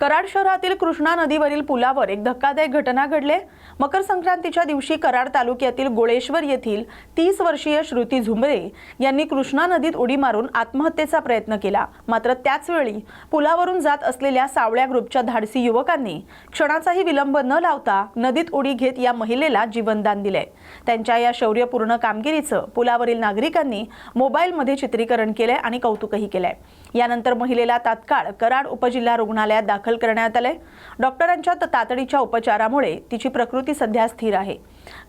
कराड शहरातील कृष्णा नदीवरील पुलावर एक धक्कादायक घटना घडले. मकर संक्रांतीच्या दिवशी कराड तालुक्यातील गोळेश्वर येथील तीस वर्षीय श्रुती झुंबरे यांनी कृष्णा नदीत उडी मारून आत्महत्येचा प्रयत्न केला. मात्र त्याचवेळी पुलावरून जात असलेल्या सावळ्या ग्रुपच्या धाडसी युवकांनी क्षणाचाही विलंब न लावता नदीत उडी घेत या महिलेला जीवनदान दिले. त्यांच्या या शौर्यपूर्ण कामगिरीचं पुलावरील नागरिकांनी मोबाईलमध्ये चित्रीकरण केलंय आणि कौतुकही केलंय. यानंतर महिलेला तात्काळ कराड उपजिल्हा रुग्णालयात दाखल दाखल करण्यात आले डॉक्टरांच्या तातडीच्या उपचारामुळे तिची प्रकृती सध्या स्थिर आहे.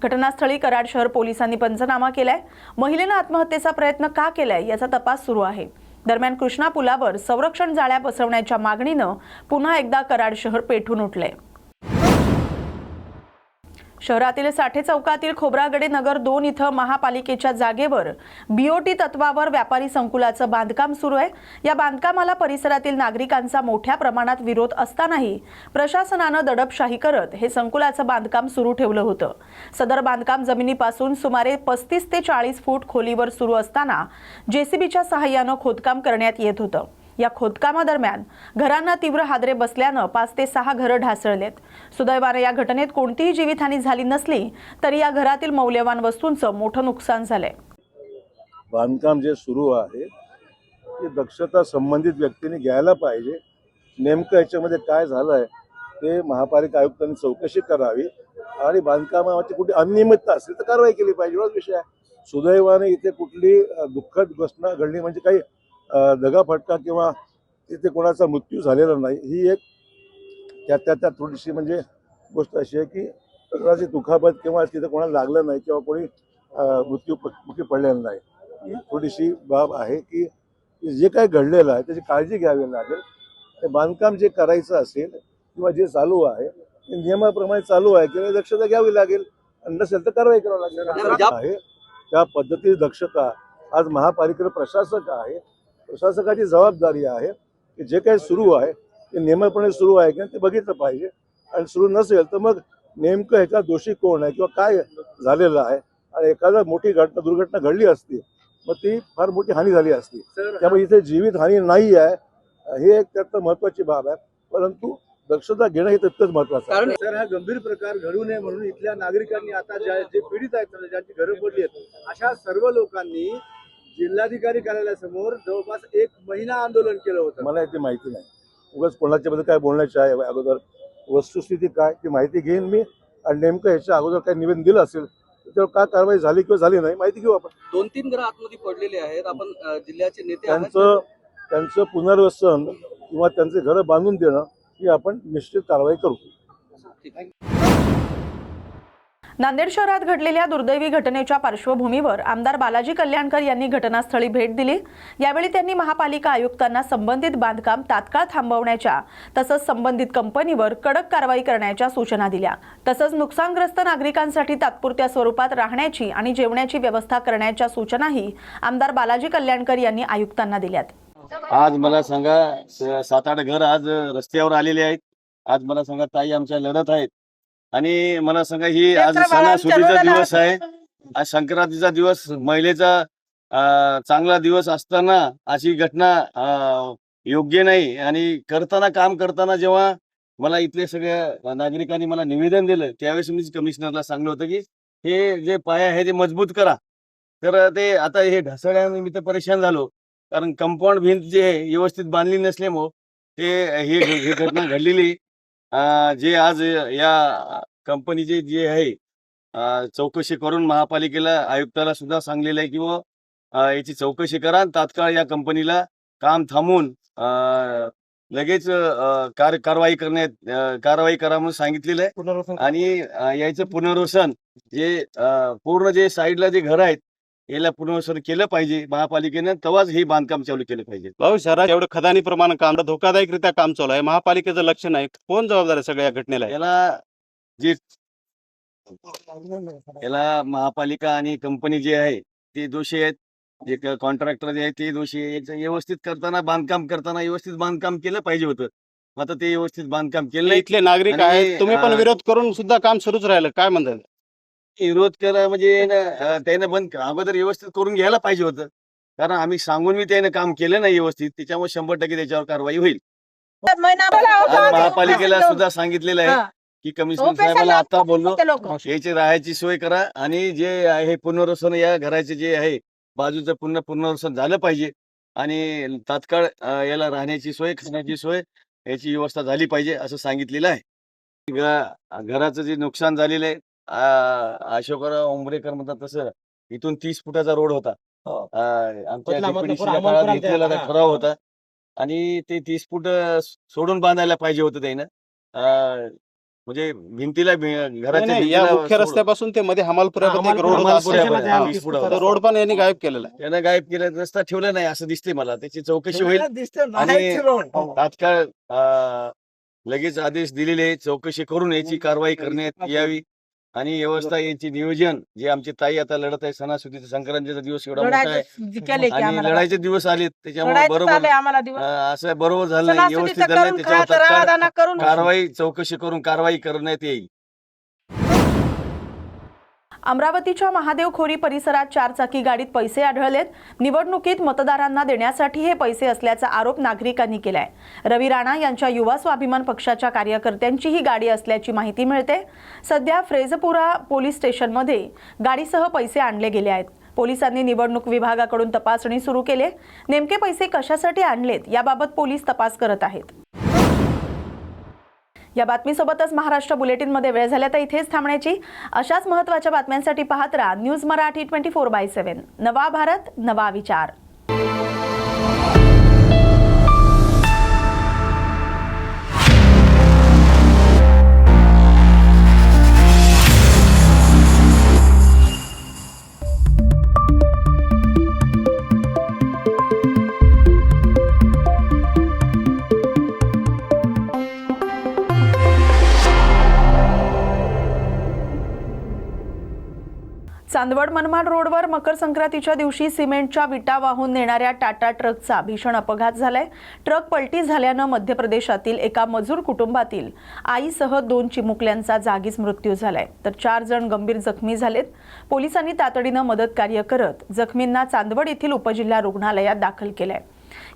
घटनास्थळी कराड शहर पोलिसांनी पंचनामा केलाय. महिलेनं आत्महत्येचा प्रयत्न का केलाय याचा तपास सुरू आहे. दरम्यान कृष्णा पुलावर संरक्षण जाळ्या बसवण्याच्या मागणीनं पुन्हा एकदा कराड शहर पेठून उठलंय. शहरातील साठे चौकातील खोब्रागडे नगर दोन इथं महापालिकेच्या जागेवर बीओटी तत्वावर व्यापारी संकुलाचं बांधकाम सुरू आहे. या बांधकामाला परिसरातील नागरिकांचा मोठ्या प्रमाणात विरोध असतानाही प्रशासनानं दडपशाही करत हे संकुलाचं बांधकाम सुरू ठेवलं होतं. सदर बांधकाम जमिनीपासून सुमारे पस्तीस ते चाळीस फूट खोलीवर सुरू असताना जेसीबीच्या सहाय्यानं खोदकाम करण्यात येत होतं. या खोदकामादरम्यान घरांना तीव्र हादरे बसल्यानं पाच ते सहा घरं ढासळलेत. सुदैवाने या घटनेत कोणतीही जीवितहानी झाली नसली तरी या घरातील मौल्यवान वस्तूंचं मोठं नुकसान झालंय. बांधकाम जे सुरू आहे ती दक्षता संबंधित व्यक्तीने घ्यायला पाहिजे. नेमकं याच्यामध्ये काय झालं आहे ते महापालिका आयुक्तांनी चौकशी करावी आणि बांधकामाची कुठे अनियमितता असेल तर कारवाई केली पाहिजे. एवढाच विषय आहे. सुदैवाने इथे कुठली दुःखद घटना घडली म्हणजे काही दगाफटका किंवा तिथे कोणाचा मृत्यू झालेला नाही ही एक त्या त्या त्या थोडीशी म्हणजे गोष्ट अशी आहे की कोणाची दुखापत किंवा तिथे कोणाला लागलं नाही किंवा कोणी मृत्यूमुखी पडलेलं नाही ही थोडीशी बाब आहे की जे काही घडलेलं आहे त्याची काळजी घ्यावी लागेल. ते बांधकाम जे करायचं असेल किंवा जे चालू आहे ते नियमाप्रमाणे चालू आहे किंवा दक्षता घ्यावी लागेल. नसेल तर कारवाई करावी लागेल. आहे. त्या पद्धतीची दक्षता आज महापालिकेला प्रशासक आहे प्रशासकाची जबाबदारी आहे की जे काही सुरू आहे ते नियमाप्रमाणे सुरू आहे की नाही ते बघितलं पाहिजे. आणि सुरू नसेल तर मग नेमकं ह्याचा दोषी कोण आहे किंवा काय झालेलं आहे? आणि एखादा मोठी घटना दुर्घटना घडली असती मग ती फार मोठी हानी झाली असती. त्यामुळे इथे जीवित हानी नाही आहे. हे एक त्यात महत्वाची बाब आहे. परंतु दक्षता घेणं हे तितकंच महत्वाचं आहे. कारण सर हा गंभीर प्रकार घडू नये म्हणून इथल्या नागरिकांनी आता ज्या जे पीडित आहेत ज्यांची घरं पडली आहेत अशा सर्व लोकांनी जिल्हाधिकारी कार्यालयासमोर जवळपास एक महिना आंदोलन केलं होतं. मला याची माहिती नाही. उगाच कोणाच्या बद्दल काय बोलण्याचे आहे? अगोदर वस्तुस्थिती काय? ती माहिती घेईन मी. आणि नेमकं ह्याच्या अगोदर काय निवेदन दिलं असेल तर त्यावर काय कारवाई झाली किंवा झाली नाही माहिती घेऊ आपण. दोन तीन घरं आतमध्ये पडलेले आहेत. आपण अ, जिल्ह्याचे नेते आहात. त्यांचं त्यांचं पुनर्वसन किंवा त्यांचे घरं बांधून देणं ही आपण निश्चित कारवाई करू. ठीक आहे. नांदेड शहरात घडलेल्या दुर्दैवी घटनेच्या पार्श्वभूमीवर आमदार बालाजी कल्याणकर यांनी घटनास्थळी भेट दिली. यावेळी त्यांनी महापालिका आयुक्तांना संबंधित बांधकाम तात्काळ थांबवण्याच्या तसंच संबंधित कंपनीवर कडक कारवाई करण्याच्या सूचना दिल्या. तसंच नुकसानग्रस्त नागरिकांसाठी तात्पुरत्या स्वरूपात राहण्याची आणि जेवण्याची व्यवस्था करण्याच्या सूचनाही आमदार बालाजी कल्याणकर यांनी आयुक्तांना दिल्यात. आज मला सांगा सात आठ घर आज रस्त्यावर आलेले आहेत. आज मला सांगा ताई आमच्या लढत आहेत. आणि मला सांगा ही आज सणासुदीचा दिवस आहे. आज संक्रांतीचा दिवस महिलेचा चांगला दिवस असताना अशी घटना योग्य नाही. आणि करताना काम करताना जेव्हा मला इथले सगळ्या नागरिकांनी मला निवेदन दिलं त्यावेळेस मी कमिशनरला सांगलं होतं की हे जे पाय आहे ते मजबूत करा. तर ते आता हे ढासळ्यानिमित्त परेशान झालो. कारण कंपाऊंड भिंत जे आहे व्यवस्थित बांधली नसल्यामुळं ते ही घटना घडलेली. जे आज या कंपनीचे जे आहे चौकशी करून महापालिकेला आयुक्ताला सुद्धा सांगलेलं आहे की अं, याची चौकशी करा तात्काळ या कंपनीला काम थांबवून अं, लगेच कार कारवाई करण्यात कारवाई करा म्हणून सांगितलेलं आहे. आणि याचं पुनर्वसन जे पूर्ण जे साईडला जे घर आहेत याला पुनर्वसन केलं पाहिजे महापालिकेनं तेव्हाच हे बांधकाम चालू केलं पाहिजे. भाऊ शहरात एवढं खदानी प्रमाण काम धोकादायकरित्या काम चालू आहे. महापालिकेचं लक्ष नाही. कोण जबाबदार आहे सगळ्या घटनेला? याला जे याला महापालिका आणि कंपनी जे आहे ते दोषी आहेत. जे कॉन्ट्रॅक्टर जे आहेत ते दोषी आहे व्यवस्थित करताना बांधकाम करताना व्यवस्थित बांधकाम केलं पाहिजे होतं. आता ते व्यवस्थित बांधकाम केलं नाही. इथले नागरिक आहेत. तुम्ही पण विरोध करून सुद्धा काम सुरूच राहिलं. काय म्हणतात विरोध केला म्हणजे न, अं, त्यानं बंद अगोदर व्यवस्थित करून घ्यायला पाहिजे होतं. कारण आम्ही सांगून मी त्यानं काम केलं नाही व्यवस्थित त्याच्यामुळे शंभर टक्के त्याच्यावर कारवाई होईल. आज महापालिकेला सुद्धा सांगितलेलं आहे की कमिशनर साहेबांना आता बोललो याची राहायची सोय करा आणि जे आहे पुनर्वसन या घराचे जे आहे बाजूचं पुन्हा पुनर्वसन झालं पाहिजे आणि तात्काळ अं, याला राहण्याची सोय खाण्याची सोय याची व्यवस्था झाली पाहिजे असं सांगितलेलं आहे. घ- घराचं जे नुकसान झालेलं आहे अशोकराव उंबरेकर म्हणतात तसं इथून तीस फुटाचा रोड होता. आमच्या काळात घेतलेला. तो ठराव होता. आणि ते तीस फूट सोडून बांधायला पाहिजे होतं त्यानं. अं, म्हणजे भिंतीला घराच्या मुख्य रस्त्यापासून ते मध्ये हमालपुरा- रोड हा. पण यांनी गायब केलेला आहे. त्यानं गायब केलं रस्ता ठेवला नाही असं दिसते मला. त्याची चौकशी होईल. आणि तात्काळ अं, लगेच आदेश दिलेले चौकशी करून याची कारवाई करण्यात यावी. आणि व्यवस्था याची नियोजन जे आमची ताई आता लढत आहे सणासुदीचा संक्रांतीचा दिवस एवढा मोठा आहे. आणि लढायचे दिवस आले त्याच्यामुळे बरोबर असं बरोबर झालं व्यवस्थित झालं त्याच्यावर कारवाई चौकशी करून कारवाई करण्यात येईल. अमरावतीच्या महादेव खोरी परिसरात चारचाकी गाडीत पैसे आढळलेत. निवडणुकीत मतदारांना देण्यासाठी हे पैसे असल्याचा आरोप नागरिकांनी केलाय. रवी राणा यांच्या युवा स्वाभिमान पक्षाच्या कार्यकर्त्यांची ही गाडी असल्याची माहिती मिळते. सध्या फ्रेजपुरा पोलीस स्टेशनमध्ये गाडीसह पैसे आणले गेले आहेत. पोलिसांनी निवडणूक विभागाकडून तपासणी सुरू केली. नेमके पैसे कशासाठी आणलेत याबाबत पोलीस तपास करत आहेत. या बातमीसोबतच महाराष्ट्र बुलेटिनमध्ये वेळ झाल्या तर इथेच थांबण्याची. अशाच महत्त्वाच्या बातम्यांसाठी पाहत राहा news Marathi twenty four by seven. नवा भारत नवा विचार. चांदवड मनमाड रोडवर मकर संक्रांतीच्या दिवशी सिमेंटच्या विटा वाहून नेणाऱ्या टाटा ट्रकचा भीषण अपघात झालाय. ट्रक पलटी झाल्यानं मध्य प्रदेशातील एका मजूर कुटुंबातील आईसह दोन चिमुकल्यांचा जागीच मृत्यू झालाय. तर चार जण गंभीर जखमी झालेत. पोलिसांनी तातडीनं मदत कार्य करत जखमींना चांदवड येथील उपजिल्हा रुग्णालयात दाखल केलंय.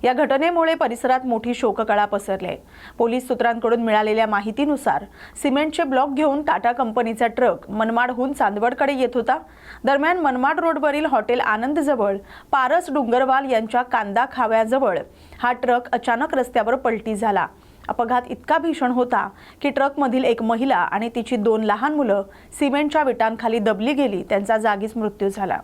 या घटनेमुळे परिसरात मोठी शोककळा पसरली. आहे पोलीस सूत्रांकडून मिळालेल्या माहितीनुसार सिमेंटचे ब्लॉक घेऊन टाटा कंपनीचा ट्रक मनमाडहून चांदवडकडे येत होता. दरम्यान मनमाड रोडवरील हॉटेल आनंदजवळ पारस डुंगरवाल यांच्या कांदा खाव्याजवळ हा ट्रक अचानक रस्त्यावर पलटी झाला. अपघात इतका भीषण होता की ट्रकमधील एक महिला आणि तिची दोन लहान मुलं सिमेंटच्या विटांखाली दबली गेली त्यांचा जागीच मृत्यू झाला.